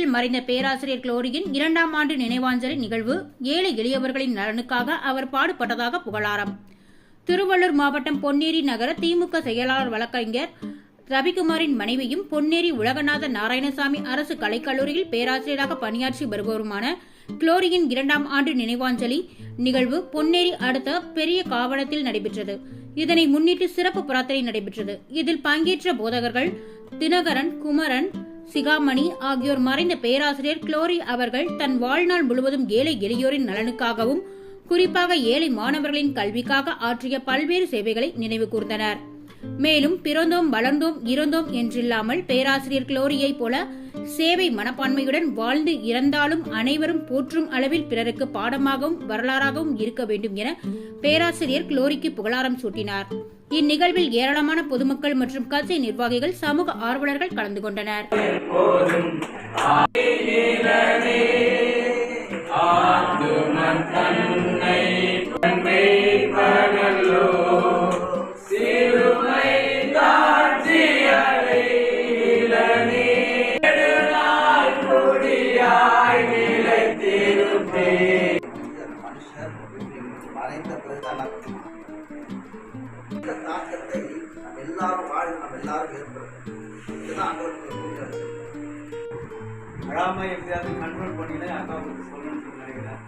பொன்னேரியில் மறைந்த பேராசிரியர் குளோரியின் இரண்டாம் ஆண்டு நினைவாஞ்சலி நிகழ்வு ஏழை எளியவர்களின் நலனுக்காக அவர் பாடுபட்டதாக புகழாரம். திருவள்ளூர் மாவட்டம் பொன்னேரி நகர திமுக செயலாளர் வழக்கறிஞர் ரவிக்குமாரின் மனைவியும் பொன்னேரி உலகநாத நாராயணசாமி அரசு கலைக்கல்லூரியில் பேராசிரியராக பணியாற்றி வருபவருமான குளோரியின் இரண்டாம் ஆண்டு நினைவாஞ்சலி நிகழ்வு பொன்னேரி அடுத்த பெரிய காவலத்தில் நடைபெற்றது. இதனை முன்னிட்டு சிறப்பு பிரார்த்தனை நடைபெற்றது. இதில் பங்கேற்ற போதகர்கள் தினகரன் குமரன் சிகாமணி ஆகியோர் மறைந்த பேராசிரியர் குளோரி அவர்கள் தன் வாழ்நாள் முழுவதும் ஏழை எளியோரின் நலனுக்காகவும் குறிப்பாக ஏழை மாணவர்களின் கல்விக்காக ஆற்றிய பல்வேறு சேவைகளை நினைவு கூர்ந்தனர். மேலும் பிறந்தோம் வளர்ந்தோம் இறந்தோம் என்றில்லாமல் பேராசிரியர் குளோரியைப் போல சேவை மனப்பான்மையுடன் வாழ்ந்து இறந்தாலும் அனைவரும் போற்றும் அளவில் பிறருக்கு பாடமாகவும் வரலாறாகவும் இருக்க வேண்டும் என பேராசிரியர் குளோரிக்கு புகழாரம் சூட்டினார். இந்நிகழ்வில் ஏராளமான பொதுமக்கள் மற்றும் கல்சை நிர்வாகிகள் சமூக ஆர்வலர்கள் கலந்து கொண்டனர். இந்த தாக்கத்தை நம்ம எல்லாரும் வாழ் நம்ம எல்லாரும் ஏற்படுத்தும் இதுதான் ஆண்டவருக்கு பழாமை அழாம எப்படியாவது கண்ட்ரோல் பண்ணினா அக்கா சொல்லணும்னு நினைக்கிறேன்.